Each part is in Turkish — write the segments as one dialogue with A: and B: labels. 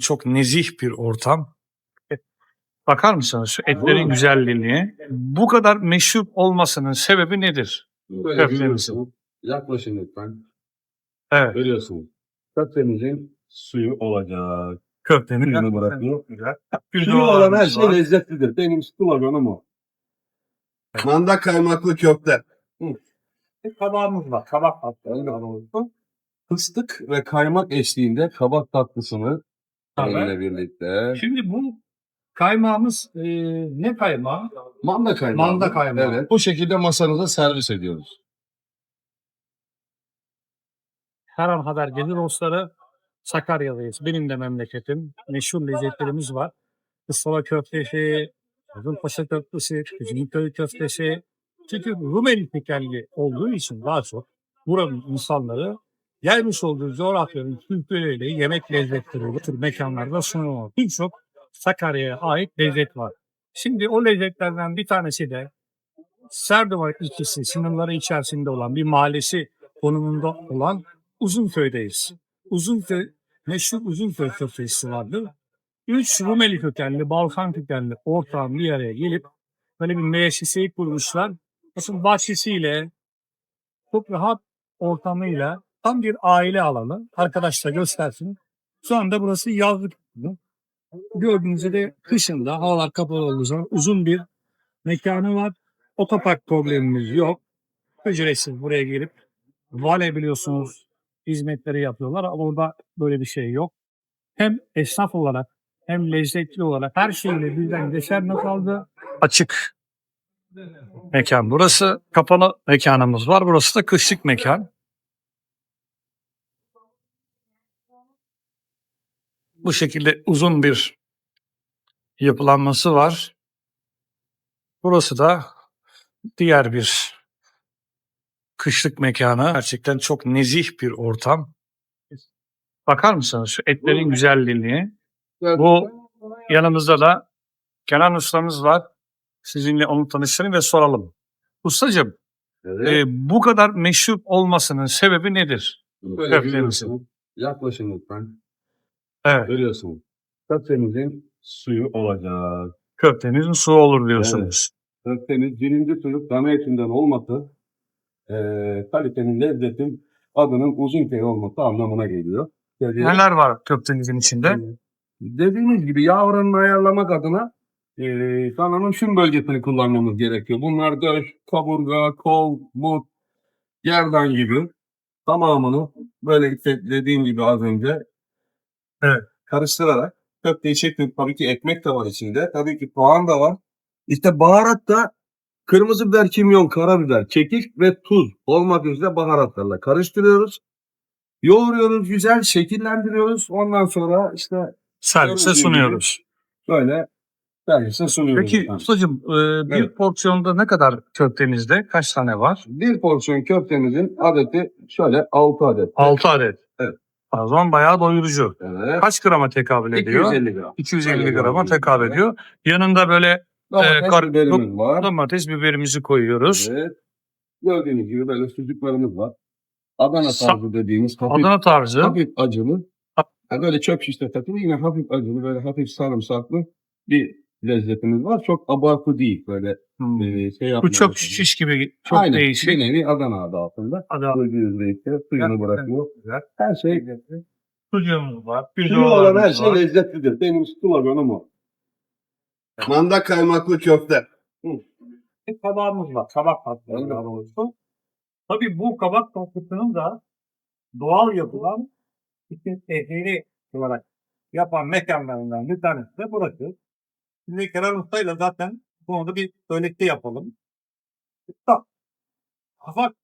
A: çok nezih bir ortam. E, Bakar mısınız şu etlerin güzelliğine? Bu kadar meşhur olmasının sebebi nedir?
B: Böyle. Yaklaşın lütfen.
A: Evet.
B: Görüyorsunuz. Köftemizin suyu olacak.
A: Köftenin
B: Suyunu bırakıyor.
A: güzel.
B: Suyu olan her şey lezzetlidir. Benim sloganım o. Manda kaymaklı köfte.
A: Kabağımız var. Kabak
B: Fıstık ve kaymak eşliğinde kabak tatlısını İle birlikte.
A: Şimdi bu kaymağımız e, ne kaymağı?
B: Manda kaymağı.
A: Manda kaymağı.
B: Evet. Bu şekilde masanıza servis ediyoruz.
A: Her an haber gelir dostları. Sakarya'dayız. Benim de memleketim. Meşhur lezzetlerimiz var. Islama köftesi, Uzunpaşa köftesi, Üzümköy köftesi. Çünkü Rumeli tekelli olduğu için daha çok buranın insanları gelmiş olduğu coğrafyanın kültürüyle yemek lezzetleri bu tür mekanlarda sunuyor. Birçok Sakarya'ya ait lezzet var. Şimdi o lezzetlerden bir tanesi de Serdivar ilçesi sınırları içerisinde olan bir mahallesi konumunda olan Uzunköy'deyiz. Uzunköy, meşhur Uzunköy köftesi vardır. Üç Rumeli kökenli, Balkan kökenli ortağın bir araya gelip böyle bir müesseseyi kurmuşlar. Nasıl bahçesiyle, çok rahat ortamıyla tam bir aile alanı. Arkadaşlar göstersin. Şu anda burası yazlık. Gördüğünüz de kışında havalar kapalı olduğu zaman uzun bir mekanı var. Otopark problemimiz yok. Ücretsiz buraya gelip vale biliyorsunuz hizmetleri yapıyorlar ama burada böyle bir şey yok. Hem esnaf olarak hem lezzetli olarak her şeyle birden geçer not aldı. Açık mekan burası. Kapalı mekanımız var. Burası da kışlık mekan. Bu şekilde uzun bir yapılanması var. Burası da diğer bir kışlık mekanı. Gerçekten çok nezih bir ortam. Bakar mısınız şu etlerin güzelliğine? Bu yanımızda da Kenan ustamız var. Sizinle onu tanıştırayım ve soralım. Ustacığım
B: Evet.
A: e, bu kadar meşhur olmasının sebebi nedir?
B: Böyle. Yaklaşın lütfen.
A: Evet.
B: Görüyorsunuz. Köftemizin suyu olacak.
A: Köftemizin su olur diyorsunuz.
B: Köftemiz birinci çocuk dana etinden olması eee kalitenin lezzetin adının uzun köy olması anlamına geliyor. Dediğim-
A: Neler var köftenizin içinde?
B: Dediğimiz gibi yağ oranını ayarlamak adına eee dananın şun bölgesini kullanmamız gerekiyor. Bunlar döş, kaburga, kol, but, gerdan gibi tamamını böyle işte dediğim gibi az önce
A: Evet.
B: karıştırarak köfteyi çektik. Tabii ki ekmek de var içinde. Tabii ki soğan da var. İşte baharat da kırmızı biber, kimyon, karabiber, kekik ve tuz olmak üzere baharatlarla karıştırıyoruz. Yoğuruyoruz, güzel şekillendiriyoruz. Ondan sonra işte
A: Servise sunuyoruz.
B: böyle servise sunuyoruz.
A: Peki
B: Yani.
A: ustacığım e, bir
B: Evet.
A: porsiyonda ne kadar köftenizde? Kaç tane var?
B: Bir porsiyon köftemizin adeti şöyle 6 adet.
A: 6 adet. Zaman bayağı doyurucu.
B: Evet.
A: Kaç grama tekabül ediyor?
B: 250 gram.
A: 250
B: Öyle
A: grama tekabül ediyor. Yanında böyle
B: Domates
A: kar-
B: biberimiz var.
A: domates biberimizi koyuyoruz.
B: Evet. Gördüğünüz gibi böyle sucuklarımız var. Adana
A: Sa-
B: tarzı dediğimiz hafif,
A: Adana tarzı.
B: hafif acılı.
A: Ha-
B: Yani böyle çöp şişte takılı yine hafif acılı böyle hafif sarımsaklı bir lezzetimiz var. Çok abartı değil böyle
A: Hmm.
B: e, şey
A: Bu
B: yapmıyoruz.
A: çöp şiş gibi çok
B: Aynen.
A: değişik.
B: Bir nevi Adana adı altında.
A: Adana.
B: Gibi işte suyunu bırakıyor.
A: Güzel.
B: Her şey
A: Sucuğumuz var.
B: Suyu olan her şey
A: var.
B: lezzetlidir. Benim sloganım o. Manda kaymaklı köfte.
A: Bir kabağımız var. Kabak tatlısı daha doğrusu. Tabii bu kabak tatlısının da doğal yapılan için ehli olarak yapan mekanlarından bir tanesi de burası. Şimdi Kenan Usta'yla zaten bu konuda bir söyleşi yapalım. Usta, kabak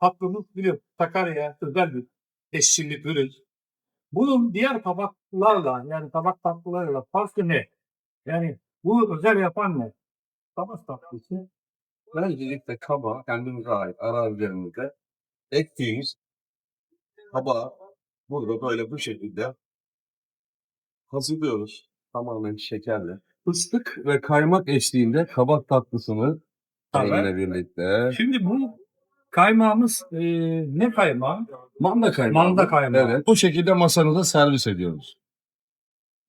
A: tatlımız biliyor. Sakarya özel bir tescilli ürün. Bunun diğer kabaklarla yani kabak tatlılarıyla farkı ne? Yani bu özel yapan ne? Kabak tatlısı
B: Öncelikle kaba kendimize ait arazilerimizde ektiğimiz kabağı burada böyle bu şekilde hazırlıyoruz. Tamamen şekerle. Fıstık ve kaymak eşliğinde kabak tatlısını
A: Evet.
B: ile birlikte.
A: Şimdi bu kaymağımız e, ne kaymağı?
B: Manda kaymağı.
A: Manda kaymağı.
B: Evet. Bu şekilde masanıza servis ediyoruz.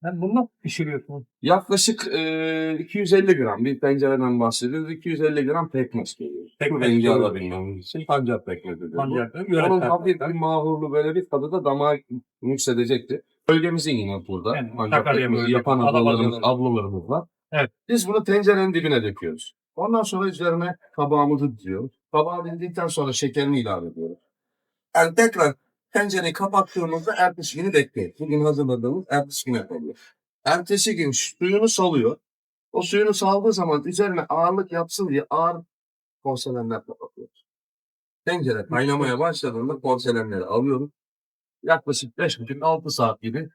A: Ben bunu pişiriyorsun.
B: Yaklaşık e, 250 gram bir tencereden bahsediyoruz. 250 gram pekmez geliyor.
A: Pekmez
B: Rengi
A: geliyor.
B: alabilmemiz için pancar pekmezi diyor. bu.
A: Pancar,
B: Onun
A: yöresel.
B: hafif bir mahurlu böyle bir tadı da damağa nüksedecekti. Bölgemizin yine burada.
A: Yani
B: pekmezi
A: bölgesi,
B: yapan ablalarımız, ablalarımız var.
A: Evet.
B: Biz bunu tencerenin dibine döküyoruz. Ondan sonra üzerine kabağımızı diziyoruz. Kabağı dildikten sonra şekerini ilave ediyoruz. Yani tekrar tencereyi kapattığımızda ertesi günü bekleyin. Bugün hazırladığımız ertesi güne kalıyor. Ertesi gün suyunu salıyor. O suyunu saldığı zaman üzerine ağırlık yapsın diye ağır porselenler kapatıyoruz. Tencere kaynamaya başladığında porselenleri alıyoruz. Yaklaşık 5,5-6 saat gibi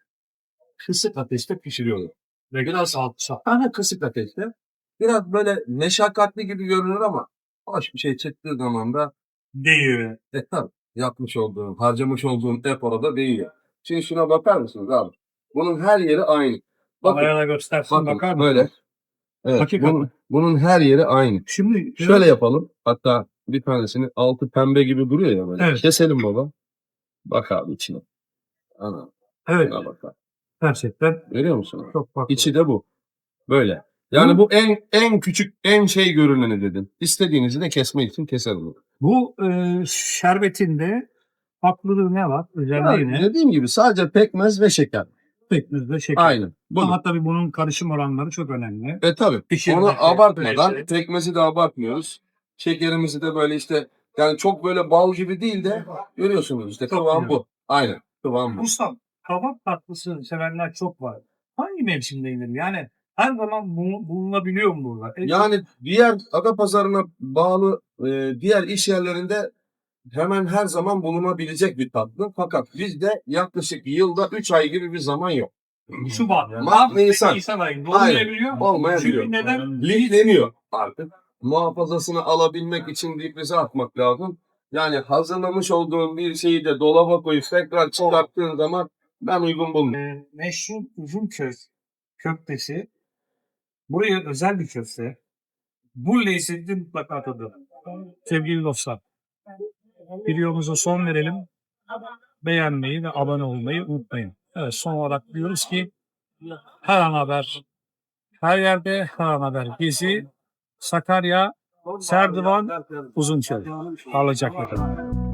B: kısık ateşte pişiriyoruz. Ve biraz alt Aha, kısık ateşte. Biraz böyle meşakkatli gibi görünür ama hoş bir şey çıktığı zaman da
A: Değil.
B: e tabii yapmış olduğun, harcamış olduğun efor da değiyor. Şimdi şuna bakar mısınız abi? Bunun her yeri aynı. Bakın,
A: Kamerada göstersin
B: bakın
A: bakar mısın?
B: böyle. Evet,
A: Hakikaten.
B: bunun, bunun her yeri aynı.
A: Şimdi
B: Şöyle yapalım. Hatta bir tanesini altı pembe gibi duruyor ya böyle.
A: Evet.
B: Keselim baba. Bak abi içine. Ana,
A: evet
B: şuna bak. abi.
A: gerçekten
B: Görüyor musun?
A: çok farklı.
B: İçi de bu. Böyle. Yani
A: Hı.
B: bu en en küçük, en şey görüneni dedim. İstediğinizi de kesme için keserim.
A: Bu e, şerbetinde farklılığı ne var? Özelliği
B: Yani
A: ne?
B: dediğim gibi sadece pekmez ve şeker.
A: Pekmez ve şeker.
B: Aynen. Bu.
A: Ama tabii bunun karışım oranları çok önemli.
B: E tabii.
A: Pişirme,
B: Onu
A: şey,
B: abartmadan,
A: böyle
B: pekmezi de abartmıyoruz. Şekerimizi de böyle işte yani çok böyle bal gibi değil de görüyorsunuz işte kıvam bu. Aynen. Kıvam bu.
A: Ustam, kabak tatlısı sevenler çok var. Hangi mevsimde yenir? Yani her zaman bu- bulunabiliyor mu burada? E,
B: Yani diğer ada pazarına bağlı e, diğer iş yerlerinde hemen her zaman bulunabilecek bir tatlı. Fakat bizde yaklaşık yılda 3 ay gibi bir zaman yok.
A: Şubat,
B: Mart, Nisan.
A: Nisan ayında
B: Aynen.
A: olmayabiliyor.
B: Olmayabiliyor.
A: Çünkü neden?
B: Lifleniyor artık. Muhafazasını alabilmek için difrize atmak lazım. Yani hazırlamış olduğun bir şeyi de dolaba koyup tekrar çıkarttığın zaman ben uygun bulmuyorum.
A: E, meşhur uzun köz köftesi. Buraya özel bir köfte. Bu lezzeti mutlaka tadın. Sevgili dostlar, videomuza son verelim. Beğenmeyi ve abone olmayı unutmayın. Evet son olarak diyoruz ki her an haber, her yerde her an haber. Gezi, Sakarya, Serdivan, Uzunçay. Kalın.